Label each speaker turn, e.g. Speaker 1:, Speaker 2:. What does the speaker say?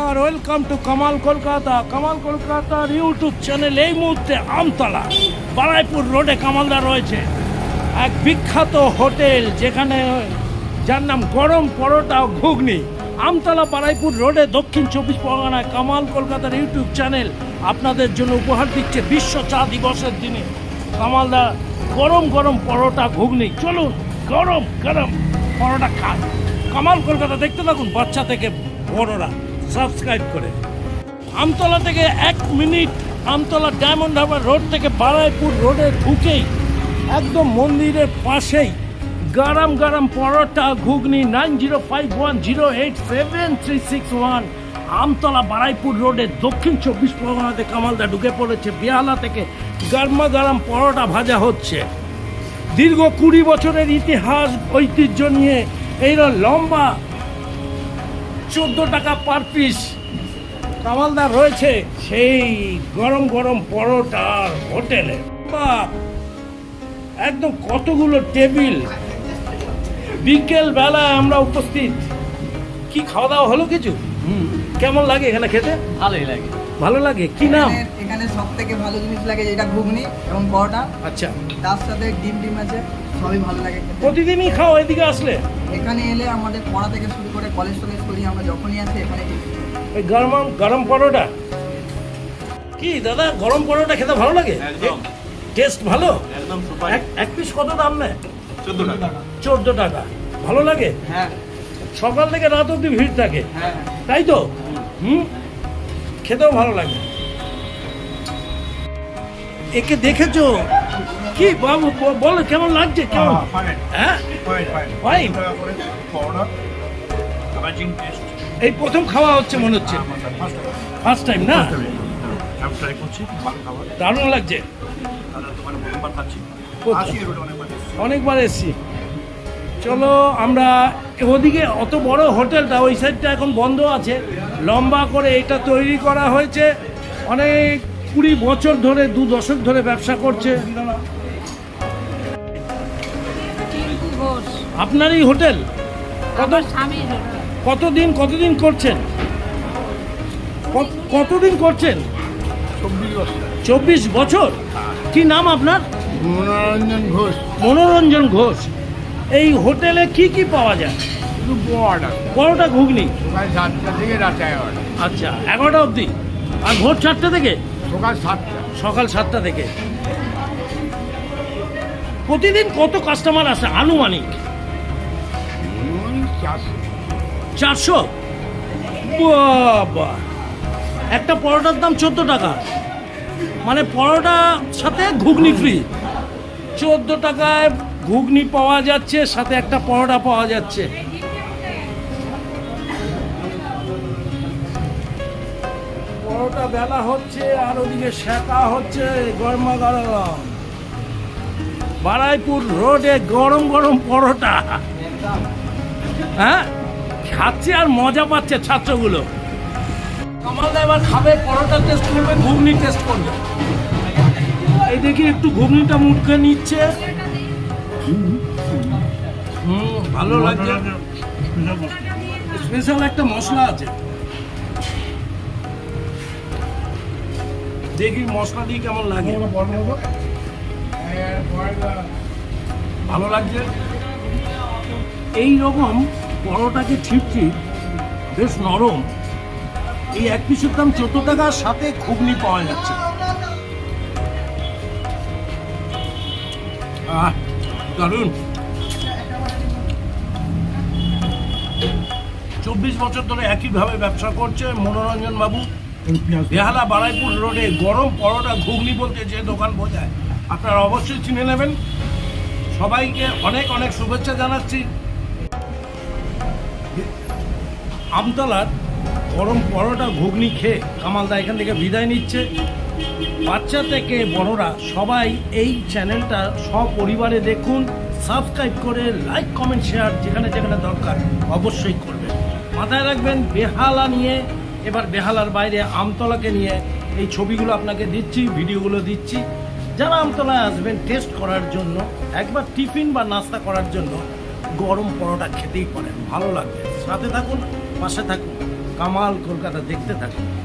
Speaker 1: Welcome to Kamal Kolkata Kamal কলকাতার YouTube channel এই মুহূর্তে আমতলা, বারাইপুর রোডে কামালদা রয়েছে। এক বিখ্যাত হোটেল যেখানে যার নাম গরম পরোটা ঘুগনি। আমতলা, বারাইপুর রোডে দক্ষিণ চব্বিশ পরগনায় কামাল কলকাতার ইউটিউব চ্যানেল আপনাদের জন্য উপহার দিচ্ছে বিশ্ব চা দিবসের দিনে। কামালদা, গরম গরম পরোটা, ঘুগনি। চলুন, গরম গরম পরোটা খান। কামাল কলকাতা দেখতে থাকুন, বাচ্চা থেকে বড়রা। সাবস্ক্রাইব করে। আমতলা থেকে এক minute Amtala Diamond Harbour road থেকে বারাইপুর রোডে ঢুকেই একদম মন্দিরের পাশেই গরম গরম পরোটা ঘুগনি nine zero five one zero eight seven three six one Amtala Baraipur রোডে দক্ষিণ চব্বিশ পরগনাতে কামালদা ঢুকে পড়েছে। বেহালা থেকে গরমা গরম পরোটা ভাজা হচ্ছে। দীর্ঘ কুড়ি বছরের ইতিহাস, ঐতিহ্য নিয়ে এই লম্বা চোদ্দ টাকা পার পিস কামালদার রয়েছে সেই গরম গরম পরোটার হোটেলে। বাহ! একদম কতগুলো টেবিল। বিকেল বেলায় আমরা উপস্থিত। কি খাওয়া দাওয়া হলো কিছু? কেমন লাগে এখানে খেতে?
Speaker 2: ভালোই লাগে।
Speaker 1: ভালো লাগে? কি নাম?
Speaker 3: এখানে- এখানে সব থেকে ভালো জিনিস লাগে যেটা ঘুগনি এবং পরোটা।
Speaker 1: আচ্ছা।
Speaker 3: তার সাথে ডিম ডিম আছে। সবই ভালো লাগে
Speaker 1: প্রতিদিনই খাও এদিকে আসলে।
Speaker 3: এখানে এলে আমাদের পড়া থেকে শুরু করে কলেজ টলেজ করি আমরা যখনই আসি এখানে
Speaker 1: এই গরম গরম পরোটা? কি দাদা গরম পরোটা খেতে ভালো লাগে?
Speaker 2: একদম।
Speaker 1: টেস্ট ভালো?
Speaker 2: একদম সুপার
Speaker 1: এক এক পিস কত দাম নেয়?
Speaker 2: চোদ্দ টাকা।
Speaker 1: চোদ্দ টাকা। ভালো লাগে?
Speaker 3: হ্যাঁ।
Speaker 1: সকাল থেকে রাত অব্দি ভিড় থাকে।
Speaker 3: হ্যাঁ।
Speaker 1: তাই তো? হুম? খেতেও ভালো লাগে। একে দেখেছ? কি বাবু বলো কেমন লাগছে? কেমন? হ্যাঁ? Fine. এই প্রথম খাওয়া হচ্ছে মনে হচ্ছে। ফার্স্ট টাইম না? দারুণ লাগছে। অনেকবার এসছি। চলো আমরা ওদিকে অত বড় হোটেলটা ওই সাইডটা এখন বন্ধ আছে। লম্বা করে এটা তৈরি করা হয়েছে। অনেক কুড়ি বছর ধরে দু দশক ধরে ব্যবসা করছে।
Speaker 4: ঘোষ
Speaker 1: আপনার এই হোটেল? কত
Speaker 4: আমার স্বামীর হোটেল।
Speaker 1: কতদিন কতদিন করছেন? কত- কতদিন করছেন? চব্বিশ বছর। কি নাম আপনার?
Speaker 5: মনোরঞ্জন ঘোষ।
Speaker 1: মনোরঞ্জন ঘোষ। এই হোটেলে কি কি পাওয়া যায়? বড়টা ঘুগনি।
Speaker 5: সাতটা থেকে রাতে অর্ডার
Speaker 1: আচ্ছা এগারোটা অবধি। আর ভোর চারটে থেকে?
Speaker 5: সকাল সাতটা।
Speaker 1: সকাল সাতটা থেকে। প্রতিদিন কত কাস্টমার আসে? আনুমানিক।
Speaker 5: চারশো?
Speaker 1: বাবা। একটা পরোটার দাম চোদ্দ টাকা। মানে পরোটা সাথে ঘুগনি ফ্রি চোদ্দ টাকায় ঘুগনি পাওয়া যাচ্ছে, সাথে একটা পরোটা পাওয়া যাচ্ছে। পরোটা বেলা হচ্ছে আর ওদিকে শেখা হচ্ছে গরমা গরম বারাইপুর রোডে গরম গরম পরোটা। হ্যাঁ? খাচ্ছে আর মজা পাচ্ছে ছাত্রগুলো। কামালদা এবার খাবে, পরোটা টেস্ট করবে, ঘুগনি টেস্ট করবে। এই দেখি একটু ঘুগনিটা মুখে নিচ্ছে। হুম, ভালো লাগছে। স্পেশাল একটা মশলা আছে। দেখি মশলা দিয়ে কেমন লাগে। ভালো লাগছে। এই রকম পরোটাকে ঠিকছি বেশ নরম। এই এক পিসের দাম চোদ্দ টাকার সাথে ঘুগনি পাওয়া যাচ্ছে। আহ দারুণ। চব্বিশ বছর ধরে একইভাবে ব্যবসা করছে মনোরঞ্জন বাবু বেহালা বারাইপুর রোডে গরম পরোটা ঘুগনি বলতে যে দোকান বোঝায়। আপনারা অবশ্যই চিনে নেবেন। সবাইকে অনেক অনেক শুভেচ্ছা জানাচ্ছি। আমতলার গরম পরোটা ঘুগনি খেয়ে কামালদা এখান থেকে বিদায় নিচ্ছে। বাচ্চা থেকে বড়রা সবাই এই চ্যানেলটা সপরিবারে দেখুন, সাবস্ক্রাইব করে লাইক, কমেন্ট, শেয়ার যেখানে যেখানে দরকার অবশ্যই করবেন। মাথায় রাখবেন, বেহালা নিয়ে, এবার বেহালার বাইরে আমতলাকে নিয়ে এই ছবিগুলো আপনাকে দিচ্ছি, ভিডিওগুলো দিচ্ছি। যারা আমতলায় আসবেন টেস্ট করার জন্য, একবার টিফিন বা নাস্তা করার জন্য গরম পরোটা খেতেই পারেন, ভালো লাগবে। সাথে থাকুন, পাশে থাকুন। কামাল কলকাতা দেখতে থাকুন।